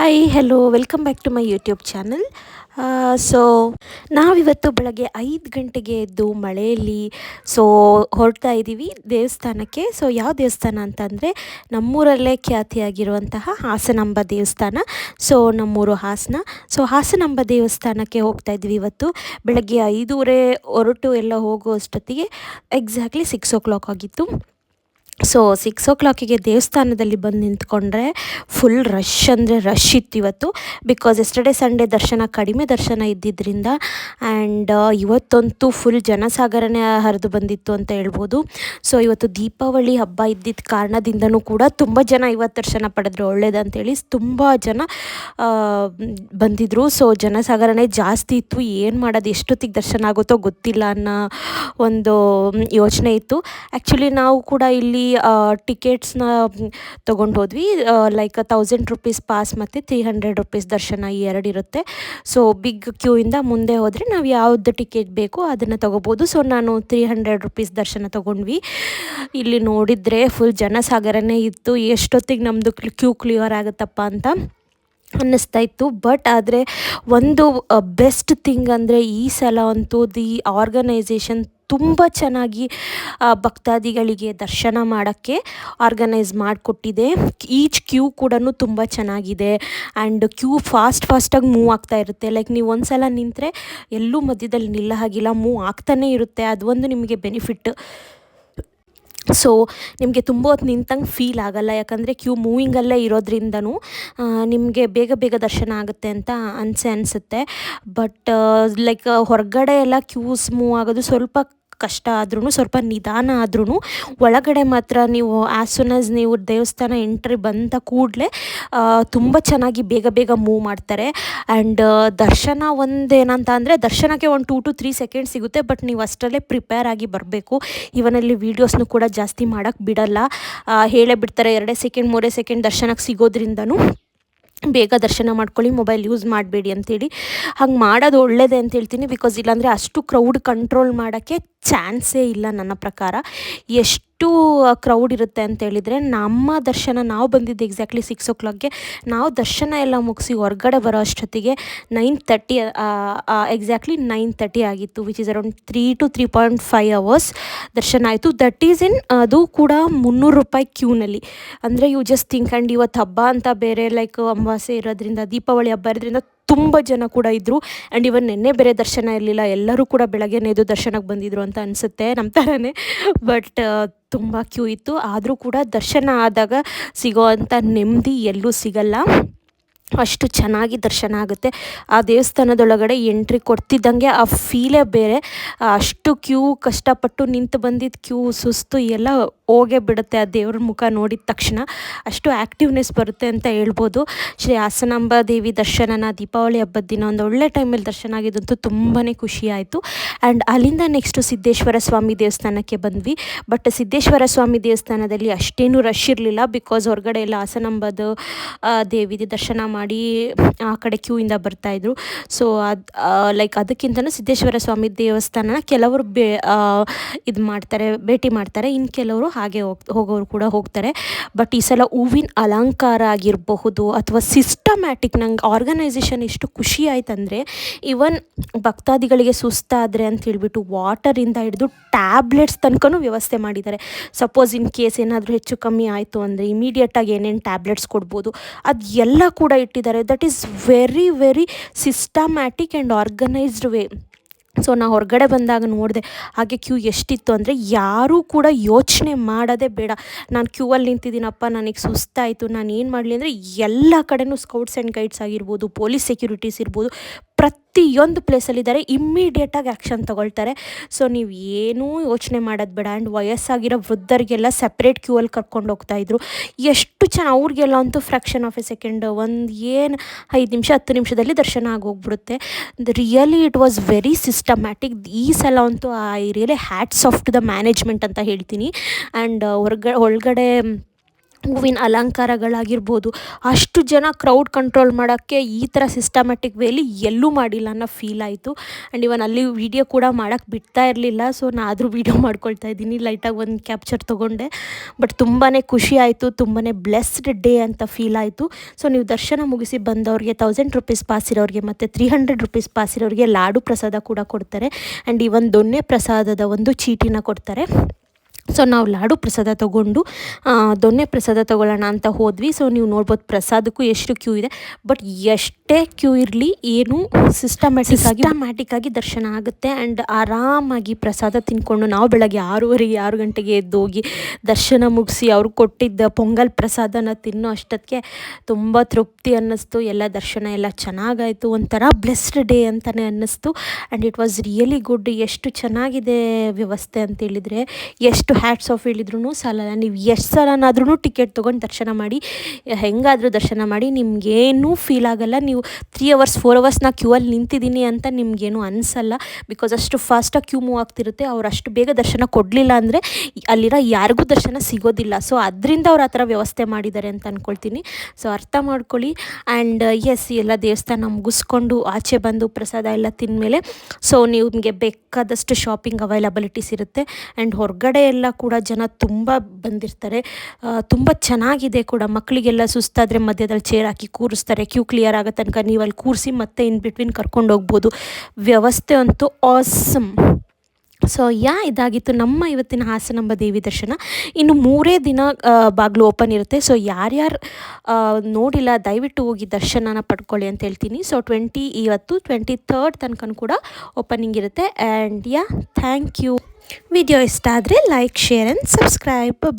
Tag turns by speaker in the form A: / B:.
A: Hi hello welcome back to my YouTube channel so ನಾವಿವತ್ತು ಬೆಳಗ್ಗೆ ಐದು ಗಂಟೆಗೆ ಎದ್ದು ಮಳೆಯಲ್ಲಿ ಸೊ ಹೊರಡ್ತಾ ಇದ್ದೀವಿ ದೇವಸ್ಥಾನಕ್ಕೆ. ಸೊ ಯಾವ ದೇವಸ್ಥಾನ ಅಂತಂದರೆ ನಮ್ಮೂರಲ್ಲೇ ಖ್ಯಾತಿಯಾಗಿರುವಂತಹ ಹಾಸನಾಂಬ ದೇವಸ್ಥಾನ. ಸೊ ನಮ್ಮೂರು ಹಾಸನ. ಸೊ ಹಾಸನಾಂಬ ದೇವಸ್ಥಾನಕ್ಕೆ ಹೋಗ್ತಾ ಇದ್ವಿ ಇವತ್ತು. ಬೆಳಗ್ಗೆ ಐದೂವರೆ ಹೊರಟು ಎಲ್ಲ ಹೋಗೋ ಅಷ್ಟೊತ್ತಿಗೆ ಎಕ್ಸಾಕ್ಟ್ಲಿ ಸಿಕ್ಸ್ ಓ ಕ್ಲಾಕ್ ಆಗಿತ್ತು. ಸೊ ಸಿಕ್ಸ್ ಓ ಕ್ಲಾಕಿಗೆ ದೇವಸ್ಥಾನದಲ್ಲಿ ಬಂದು ನಿಂತ್ಕೊಂಡ್ರೆ ಫುಲ್ ರಶ್ ಅಂದರೆ ರಶ್ ಇತ್ತು ಇವತ್ತು. ಬಿಕಾಸ್ ಎಸ್ಟರ್ಡೇ ಸಂಡೇ ದರ್ಶನ ಕಡಿಮೆ ದರ್ಶನ ಇದ್ದಿದ್ದರಿಂದ ಆ್ಯಂಡ್ ಇವತ್ತಂತೂ ಫುಲ್ ಜನಸಾಗರನೇ ಹರಿದು ಬಂದಿತ್ತು ಅಂತ ಹೇಳ್ಬೋದು. ಸೊ ಇವತ್ತು ದೀಪಾವಳಿ ಹಬ್ಬ ಇದ್ದಿದ್ದ ಕಾರಣದಿಂದನೂ ಕೂಡ ತುಂಬ ಜನ ಇವತ್ತು ದರ್ಶನ ಪಡೆದ್ರು. ಒಳ್ಳೇದಂತೇಳಿ ತುಂಬ ಜನ ಬಂದಿದ್ದರು ಸೊ ಜನಸಾಗರನೇ ಜಾಸ್ತಿ ಇತ್ತು. ಏನು ಮಾಡೋದು, ಎಷ್ಟೊತ್ತಿಗೆ ದರ್ಶನ ಆಗುತ್ತೋ ಗೊತ್ತಿಲ್ಲ ಅನ್ನೋ ಒಂದು ಯೋಚನೆ ಇತ್ತು. ಆ್ಯಕ್ಚುಲಿ ನಾವು ಕೂಡ ಇಲ್ಲಿ ಟಿಕೆಟ್ಸ್ನ ತೊಗೊಂಡು ಹೋದ್ವಿ. ಲೈಕ್ ತೌಸಂಡ್ ರುಪೀಸ್ ಪಾಸ್ ಮತ್ತು ತ್ರೀ ಹಂಡ್ರೆಡ್ ರುಪೀಸ್ ದರ್ಶನ ಈ ಎರಡು ಇರುತ್ತೆ. ಸೊ ಬಿಗ್ ಕ್ಯೂ ಇಂದ ಮುಂದೆ ಹೋದರೆ ನಾವು ಯಾವ್ದು ಟಿಕೆಟ್ ಬೇಕೋ ಅದನ್ನು ತೊಗೋಬೋದು. ಸೊ ನಾನು ತ್ರೀ ಹಂಡ್ರೆಡ್ ರುಪೀಸ್ ದರ್ಶನ ತೊಗೊಂಡ್ವಿ. ಇಲ್ಲಿ ನೋಡಿದರೆ ಫುಲ್ ಜನಸಾಗರನೇ ಇತ್ತು. ಎಷ್ಟೊತ್ತಿಗೆ ನಮ್ಮದು ಕ್ಯೂ ಕ್ಲಿಯರ್ ಆಗುತ್ತಪ್ಪ ಅಂತ ಅನ್ನಿಸ್ತಾ ಇತ್ತು. ಬಟ್ ಆದರೆ ಒಂದು ಬೆಸ್ಟ್ ಥಿಂಗ್ ಅಂದರೆ ಈ ಸಲ ಅಂತೂ ದಿ ಆರ್ಗನೈಸೇಷನ್ ತುಂಬ ಚೆನ್ನಾಗಿ ಭಕ್ತಾದಿಗಳಿಗೆ ದರ್ಶನ ಮಾಡೋಕ್ಕೆ ಆರ್ಗನೈಸ್ ಮಾಡಿಕೊಟ್ಟಿದೆ. ಈಚ್ ಕ್ಯೂ ಕೂಡ ತುಂಬ ಚೆನ್ನಾಗಿದೆ. ಆ್ಯಂಡ್ ಕ್ಯೂ ಫಾಸ್ಟ್ ಫಾಸ್ಟಾಗಿ ಮೂವ್ ಆಗ್ತಾ ಇರುತ್ತೆ. ಲೈಕ್ ನೀವು ಒಂದು ಸಲ ನಿಂತರೆ ಎಲ್ಲೂ ಮಧ್ಯದಲ್ಲಿ ನಿಲ್ಲ ಹಾಗಿಲ್ಲ ಮೂವ್ ಆಗ್ತಾನೇ ಇರುತ್ತೆ. ಅದು ಒಂದು ನಿಮಗೆ ಬೆನಿಫಿಟ್ ಸೊ ನಿಮಗೆ ತುಂಬ ಹೊತ್ತು ನಿಂತಂಗೆ ಫೀಲ್ ಆಗಲ್ಲ. ಯಾಕಂದರೆ ಕ್ಯೂ ಮೂವಿಂಗಲ್ಲೇ ಇರೋದ್ರಿಂದನೂ ನಿಮಗೆ ಬೇಗ ಬೇಗ ದರ್ಶನ ಆಗುತ್ತೆ ಅಂತ ಅನಿಸೆ ಅನಿಸುತ್ತೆ. ಬಟ್ ಲೈಕ್ ಹೊರಗಡೆ ಎಲ್ಲ ಕ್ಯೂಸ್ ಮೂವ್ ಆಗೋದು ಸ್ವಲ್ಪ ಕಷ್ಟ ಆದ್ರೂ, ಸ್ವಲ್ಪ ನಿಧಾನ ಆದ್ರೂ, ಒಳಗಡೆ ಮಾತ್ರ ನೀವು ಆ್ಯಸ್ ಸೂನ್ ಆಸ್ ನೀವು ದೇವಸ್ಥಾನ ಎಂಟ್ರಿ ಬಂದ ಕೂಡಲೇ ತುಂಬ ಚೆನ್ನಾಗಿ ಬೇಗ ಬೇಗ ಮೂವ್ ಮಾಡ್ತಾರೆ. ಆ್ಯಂಡ್ ದರ್ಶನ ಒಂದೇನಂತ ಅಂದರೆ, ದರ್ಶನಕ್ಕೆ ಒಂದು ಟೂ ಟು ತ್ರೀ ಸೆಕೆಂಡ್ ಸಿಗುತ್ತೆ ಬಟ್ ನೀವು ಅಷ್ಟರಲ್ಲೇ ಪ್ರಿಪೇರ್ ಆಗಿ ಬರಬೇಕು. ಇವನಲ್ಲಿ ವೀಡಿಯೋಸ್ನು ಕೂಡ ಜಾಸ್ತಿ ಮಾಡೋಕ್ಕೆ ಬಿಡಲ್ಲ. ಹೇಳೇ ಬಿಡ್ತಾರೆ, ಎರಡೇ ಸೆಕೆಂಡ್ ಮೂರೇ ಸೆಕೆಂಡ್ ದರ್ಶನಕ್ಕೆ ಸಿಗೋದ್ರಿಂದನೂ, ಬೇಗ ದರ್ಶನ ಮಾಡ್ಕೊಳ್ಳಿ ಮೊಬೈಲ್ ಯೂಸ್ ಮಾಡಬೇಡಿ ಅಂತೇಳಿ. ಹಂಗೆ ಮಾಡೋದು ಒಳ್ಳೇದೇ ಅಂತ ಹೇಳ್ತೀನಿ ಬಿಕಾಸ್ ಇಲ್ಲಾಂದರೆ ಅಷ್ಟು ಕ್ರೌಡ್ ಕಂಟ್ರೋಲ್ ಮಾಡೋಕ್ಕೆ ಚಾನ್ಸೇ ಇಲ್ಲ ನನ್ನ ಪ್ರಕಾರ. ಎಷ್ಟು ಕ್ರೌಡ್ ಇರುತ್ತೆ ಅಂತ ಹೇಳಿದರೆ ನಮ್ಮ ದರ್ಶನ ನಾವು ಬಂದಿದ್ದು ಎಕ್ಸಾಕ್ಟ್ಲಿ ಸಿಕ್ಸ್ ಓ ಕ್ಲಾಕ್ಗೆ ನಾವು ದರ್ಶನ ಎಲ್ಲ ಮುಗಿಸಿ ಹೊರಗಡೆ ಬರೋ ಅಷ್ಟೊತ್ತಿಗೆ nine thirty exactly nine thirty ಆಗಿತ್ತು which is around three to three point five hours ದರ್ಶನ ಆಯಿತು. ದಟ್ ಈಸ್ ಇನ್ ಅದು ಕೂಡ ಮುನ್ನೂರು ರೂಪಾಯಿ ಕ್ಯೂನಲ್ಲಿ. ಅಂದರೆ ಯು ಜಸ್ಟ್ ಆ್ಯಂಡ್ ಇವತ್ತು ಹಬ್ಬ ಅಂತ ಬೇರೆ ಲೈಕ್ ಅಮಾವಾಸ್ಯೆ ಇರೋದ್ರಿಂದ, ದೀಪಾವಳಿ ಹಬ್ಬ ಇರೋದ್ರಿಂದ ತುಂಬ ಜನ ಕೂಡ ಇದ್ದರು ಆ್ಯಂಡ್ ಇವನ್ ನಿನ್ನೆ ಬೇರೆ ದರ್ಶನ ಇರಲಿಲ್ಲ. ಎಲ್ಲರೂ ಕೂಡ ಬೆಳಗ್ಗೆನೇ ಇದು ದರ್ಶನಕ್ಕೆ ಬಂದಿದ್ರು ಅಂತ ಅನಿಸುತ್ತೆ ನಮ್ಮ ಥರನೇ ಬಟ್ ತುಂಬ ಕ್ಯೂ ಇತ್ತು. ಆದರೂ ಕೂಡ ದರ್ಶನ ಆದಾಗ ಸಿಗೋ ಅಂಥ ನೆಮ್ಮದಿ ಎಲ್ಲೂ ಸಿಗಲ್ಲ. ಅಷ್ಟು ಚೆನ್ನಾಗಿ ದರ್ಶನ ಆಗುತ್ತೆ. ಆ ದೇವಸ್ಥಾನದೊಳಗಡೆ ಎಂಟ್ರಿ ಕೊಡ್ತಿದ್ದಂಗೆ ಆ ಫೀಲೇ ಬೇರೆ. ಅಷ್ಟು ಕ್ಯೂ ಕಷ್ಟಪಟ್ಟು ನಿಂತು ಬಂದಿದ್ದ ಕ್ಯೂ ಸುಸ್ತು ಎಲ್ಲ ಹೋಗೇ ಬಿಡುತ್ತೆ ಆ ದೇವ್ರ ಮುಖ ನೋಡಿದ ತಕ್ಷಣ. ಅಷ್ಟು ಆ್ಯಕ್ಟಿವ್ನೆಸ್ ಬರುತ್ತೆ ಅಂತ ಹೇಳ್ಬೋದು. ಶ್ರೀ ಹಾಸನಾಂಬ ದೇವಿ ದರ್ಶನನ ದೀಪಾವಳಿ ಹಬ್ಬದ ದಿನ ಒಂದು ಒಳ್ಳೆ ಟೈಮಲ್ಲಿ ದರ್ಶನ ಆಗಿದ್ದಂತೂ ತುಂಬಾ ಖುಷಿ ಆಯಿತು. ಆ್ಯಂಡ್ ಅಲ್ಲಿಂದ ನೆಕ್ಸ್ಟು ಸಿದ್ದೇಶ್ವರ ಸ್ವಾಮಿ ದೇವಸ್ಥಾನಕ್ಕೆ ಬಂದ್ವಿ. ಬಟ್ ಸಿದ್ದೇಶ್ವರ ಸ್ವಾಮಿ ದೇವಸ್ಥಾನದಲ್ಲಿ ಅಷ್ಟೇನು ರಶ್ ಇರಲಿಲ್ಲ ಬಿಕಾಸ್ ಹೊರಗಡೆ ಎಲ್ಲ ಹಾಸನಾಂಬದ ದೇವಿದು ದರ್ಶನ ಮಾಡಿ ಆ ಕಡೆ ಕ್ಯೂಯಿಂದ ಬರ್ತಾಯಿದ್ರು ಸೊ ಅದು ಲೈಕ್ ಅದಕ್ಕಿಂತಲೂ ಸಿದ್ದೇಶ್ವರ ಸ್ವಾಮಿ ದೇವಸ್ಥಾನನ ಕೆಲವರು ಬೇ ಇದು ಮಾಡ್ತಾರೆ, ಭೇಟಿ ಮಾಡ್ತಾರೆ. ಇನ್ನು ಕೆಲವರು ಹಾಗೆ ಹೋಗಿ, ಹೋಗೋರು ಕೂಡ ಹೋಗ್ತಾರೆ. ಬಟ್ ಈ ಸಲ ಹೂವಿನ ಅಲಂಕಾರ ಆಗಿರಬಹುದು ಅಥವಾ ಸಿಸ್ಟಮ್ಯಾಟಿಕ್ ನಂಗೆ ಆರ್ಗನೈಸೇಷನ್ ಎಷ್ಟು ಖುಷಿ ಆಯ್ತಂದರೆ ಇವನ್ ಭಕ್ತಾದಿಗಳಿಗೆ ಸುಸ್ತಾದರೆ ಅಂತ ಹೇಳ್ಬಿಟ್ಟು ವಾಟರಿಂದ ಹಿಡಿದು ಟ್ಯಾಬ್ಲೆಟ್ಸ್ ತನಕನೂ ವ್ಯವಸ್ಥೆ ಮಾಡಿದ್ದಾರೆ. ಸಪೋಸ್ ಇನ್ ಕೇಸ್ ಏನಾದರೂ ಹೆಚ್ಚು ಕಮ್ಮಿ ಆಯಿತು ಅಂದರೆ ಇಮಿಡಿಯೇಟಾಗಿ ಏನೇನು ಟ್ಯಾಬ್ಲೆಟ್ಸ್ ಕೊಡ್ಬೋದು. ಅದು ಎಲ್ಲ ಕೂಡ ಇಟ್ಟಿದ್ದಾರೆ that is very very systematic and organised way so ನಾ ಹೊರಗಡೆ ಬಂದಾಗ ನೋಡಿದೆ, ಹಾಗೆ ಕ್ಯೂ ಎಷ್ಟಿತ್ತು ಅಂದರೆ ಯಾರೂ ಕೂಡ ಯೋಚನೆ ಮಾಡೋದೇ ಬೇಡ. ನಾನು ಕ್ಯೂ ಅಲ್ಲಿ ನಿಂತಿದ್ದೀನಪ್ಪ, ನನಗೆ ಸುಸ್ತಾಯಿತು, ನಾನು ಏನು ಮಾಡಲಿ ಅಂದರೆ ಎಲ್ಲ ಕಡೆಯೂ ಸ್ಕೌಟ್ಸ್ ಆ್ಯಂಡ್ ಗೈಡ್ಸ್ ಆಗಿರ್ಬೋದು ಪೊಲೀಸ್ ಸೆಕ್ಯೂರಿಟೀಸ್ ಇರ್ಬೋದು ಪ್ರತಿಯೊಂದು ಪ್ಲೇಸಲ್ಲಿದ್ದಾರೆ ಇಮ್ಮಿಡಿಯೇಟಾಗಿ ಆ್ಯಕ್ಷನ್ ತೊಗೊಳ್ತಾರೆ. ಸೊ ನೀವು ಏನೂ ಯೋಚನೆ ಮಾಡೋದು ಬೇಡ. ಆ್ಯಂಡ್ ವಯಸ್ಸಾಗಿರೋ ವೃದ್ಧರಿಗೆಲ್ಲ ಸಪ್ರೇಟ್ ಕ್ಯೂ ಅಲ್ಲಿ ಕರ್ಕೊಂಡು ಹೋಗ್ತಾಯಿದ್ರು ಎಷ್ಟು ಚೆನ್ನ ಅವ್ರಿಗೆಲ್ಲ ಅಂತೂ ಫ್ರ್ಯಾಕ್ಷನ್ ಆಫ್ ಎ ಸೆಕೆಂಡ್ ಒಂದು ಏನು ಐದು ನಿಮಿಷ, ಹತ್ತು ನಿಮಿಷದಲ್ಲಿ ದರ್ಶನ ಆಗೋಗ್ಬಿಡುತ್ತೆ really it was very systematic ಈ ಸಲ ಅಂತೂ I really hats off to the management ಅಂತ ಹೇಳ್ತೀನಿ. ಆ್ಯಂಡ್ ಹೊರ್ಗ, ಒಳಗಡೆ ಹೂವಿನ ಅಲಂಕಾರಗಳಾಗಿರ್ಬೋದು, ಅಷ್ಟು ಜನ ಕ್ರೌಡ್ ಕಂಟ್ರೋಲ್ ಮಾಡೋಕ್ಕೆ ಈ ಥರ ಸಿಸ್ಟಮ್ಯಾಟಿಕ್ ವೇಲಿ ಎಲ್ಲೂ ಮಾಡಿಲ್ಲ ಅನ್ನೋ ಫೀಲ್ ಆಯಿತು. ಆ್ಯಂಡ್ ಇವನ್ ಅಲ್ಲಿ ವೀಡಿಯೋ ಕೂಡ ಮಾಡೋಕ್ಕೆ ಬಿಡ್ತಾ ಇರಲಿಲ್ಲ ಸೊ ನಾನು ಆದರೂ ವೀಡಿಯೋ ಮಾಡ್ಕೊಳ್ತಾ ಇದ್ದೀನಿ. ಲೈಟಾಗಿ ಒಂದು ಕ್ಯಾಪ್ಚರ್ ತೊಗೊಂಡೆ. ಬಟ್ ತುಂಬಾ ಖುಷಿ ಆಯಿತು ತುಂಬಾ ಬ್ಲೆಸ್ಡ್ ಡೇ ಅಂತ ಫೀಲ್ ಆಯಿತು. ಸೊ ನೀವು ದರ್ಶನ ಮುಗಿಸಿ ಬಂದವ್ರಿಗೆ ತೌಸಂಡ್ ರುಪೀಸ್ ಪಾಸ್ ಇರೋರಿಗೆ ಮತ್ತು ತ್ರೀ ಹಂಡ್ರೆಡ್ ರುಪೀಸ್ ಪಾಸ್ ಇರೋರಿಗೆ ಲಾಡು ಪ್ರಸಾದ ಕೂಡ ಕೊಡ್ತಾರೆ. ಆ್ಯಂಡ್ ಈ ಒಂದು ದೊಣ್ಣೆ ಪ್ರಸಾದದ ಒಂದು ಚೀಟಿನ ಕೊಡ್ತಾರೆ. ಸೊ ನಾವು ಲಾಡು ಪ್ರಸಾದ ತೊಗೊಂಡು ದೊನ್ನೆ ಪ್ರಸಾದ ತೊಗೊಳ್ಳೋಣ ಅಂತ ಹೋದ್ವಿ. ಸೊ ನೀವು ನೋಡ್ಬೋದು ಪ್ರಸಾದಕ್ಕೂ ಎಷ್ಟು ಕ್ಯೂ ಇದೆ. ಬಟ್ ಎಷ್ಟೇ ಕ್ಯೂ ಇರಲಿ, ಏನು ಸಿಸ್ಟಮ್ಯಾಟಿಕ್ ಆಗಿ ಮ್ಯಾಟಿಕ್ ಆಗಿ ದರ್ಶನ ಆಗುತ್ತೆ. ಆ್ಯಂಡ್ ಆರಾಮಾಗಿ ಪ್ರಸಾದ ತಿನ್ಕೊಂಡು, ನಾವು ಬೆಳಗ್ಗೆ ಆರೂವರೆಗೆ, ಆರು ಗಂಟೆಗೆ ಹೋಗಿ ದರ್ಶನ ಮುಗಿಸಿ, ಅವ್ರು ಕೊಟ್ಟಿದ್ದ ಪೊಂಗಲ್ ಪ್ರಸಾದನ ತಿನ್ನೋ ಅಷ್ಟೊತ್ತಿಗೆ ತುಂಬ ತೃಪ್ತಿ ಅನ್ನಿಸ್ತು. ಎಲ್ಲ ದರ್ಶನ ಎಲ್ಲ ಚೆನ್ನಾಗಾಯಿತು. ಒಂಥರ ಬ್ಲೆಸ್ಡ್ ಡೇ ಅಂತಲೇ ಅನ್ನಿಸ್ತು. And it was really good ಎಷ್ಟು ಚೆನ್ನಾಗಿದೆ ವ್ಯವಸ್ಥೆ ಅಂತ ಹೇಳಿದರೆ, ಎಷ್ಟು ಹ್ಯಾಟ್ಸ್ ಆಫ್ ಹೇಳಿದ್ರು ಸಾಲಲ್ಲ. ನೀವು ಎಷ್ಟು ಸಲನಾದ್ರೂ ಟಿಕೆಟ್ ತೊಗೊಂಡು ದರ್ಶನ ಮಾಡಿ, ಹೆಂಗಾದರೂ ದರ್ಶನ ಮಾಡಿ, ನಿಮಗೇನೂ ಫೀಲ್ ಆಗಲ್ಲ. ನೀವು ತ್ರೀ ಅವರ್ಸ್ ಫೋರ್ ಅವರ್ಸ್ ನಾ ಕ್ಯೂ ಅಲ್ಲಿ ನಿಂತಿದ್ದೀನಿ ಅಂತ ನಿಮಗೇನು ಅನಿಸಲ್ಲ. ಬಿಕಾಸ್ ಅಷ್ಟು ಫಾಸ್ಟಾಗಿ ಕ್ಯೂ ಮೂವ್ ಆಗ್ತಿರುತ್ತೆ. ಅವ್ರು ಅಷ್ಟು ಬೇಗ ದರ್ಶನ ಕೊಡಲಿಲ್ಲ ಅಂದರೆ ಅಲ್ಲಿರೋ ಯಾರಿಗೂ ದರ್ಶನ ಸಿಗೋದಿಲ್ಲ. ಸೊ ಅದರಿಂದ ಅವ್ರು ಆ ಥರ ವ್ಯವಸ್ಥೆ ಮಾಡಿದ್ದಾರೆ ಅಂತ ಅಂದ್ಕೊಳ್ತೀನಿ ಸೊ ಅರ್ಥ ಮಾಡ್ಕೊಳ್ಳಿ. ಆ್ಯಂಡ್ ಎಸ್ ಎಲ್ಲ ದೇವಸ್ಥಾನ ಮುಗಿಸ್ಕೊಂಡು ಆಚೆ ಬಂದು ಪ್ರಸಾದ ಎಲ್ಲ ತಿಂದಮೇಲೆ ಸೊ ನಿಮಗೆ ಬೇಕಾದಷ್ಟು ಶಾಪಿಂಗ್ ಅವೈಲಬಿಲಿಟೀಸ್ ಇರುತ್ತೆ. ಆ್ಯಂಡ್ ಹೊರಗಡೆ ಎಲ್ಲ ಕೂಡ ಜನ ತುಂಬ ಬಂದಿರ್ತಾರೆ. ತುಂಬ ಚೆನ್ನಾಗಿದೆ ಕೂಡ. ಮಕ್ಕಳಿಗೆಲ್ಲ ಸುಸ್ತಾದರೆ ಮಧ್ಯದಲ್ಲಿ ಚೇರ್ ಹಾಕಿ ಕೂರಿಸ್ತಾರೆ. ಕ್ಯೂ ಕ್ಲಿಯರ್ ಆಗೋ ತನಕ ನೀವು ಅಲ್ಲಿ ಕೂರಿಸಿ ಮತ್ತೆ ಇನ್ ಬಿಟ್ವೀನ್ ಕರ್ಕೊಂಡು ಹೋಗ್ಬೋದು ವ್ಯವಸ್ಥೆ ಅಂತೂ ಆಸಮ್ ಸೊ ಯಾ ಇದಾಗಿತ್ತು ನಮ್ಮ ಇವತ್ತಿನ ಹಾಸನಾಂಬ ದೇವಿ ದರ್ಶನ. ಇನ್ನು ಮೂರೇ ದಿನ ಬಾಗಿಲು ಓಪನ್ ಇರುತ್ತೆ. ಸೊ ಯಾರ್ಯಾರು ನೋಡಿಲ್ಲ, ದಯವಿಟ್ಟು ಹೋಗಿ ದರ್ಶನನ ಪಡ್ಕೊಳ್ಳಿ ಅಂತ ಹೇಳ್ತೀನಿ. ಸೊ ಟ್ವೆಂಟಿ ಇವತ್ತು ಟ್ವೆಂಟಿ ತರ್ಡ್ ತನಕ ಕೂಡ ಓಪನಿಂಗ್ ಇರುತ್ತೆ. And yeah thank you video ಇಷ್ಟ ಆದರೆ like share and subscribe bye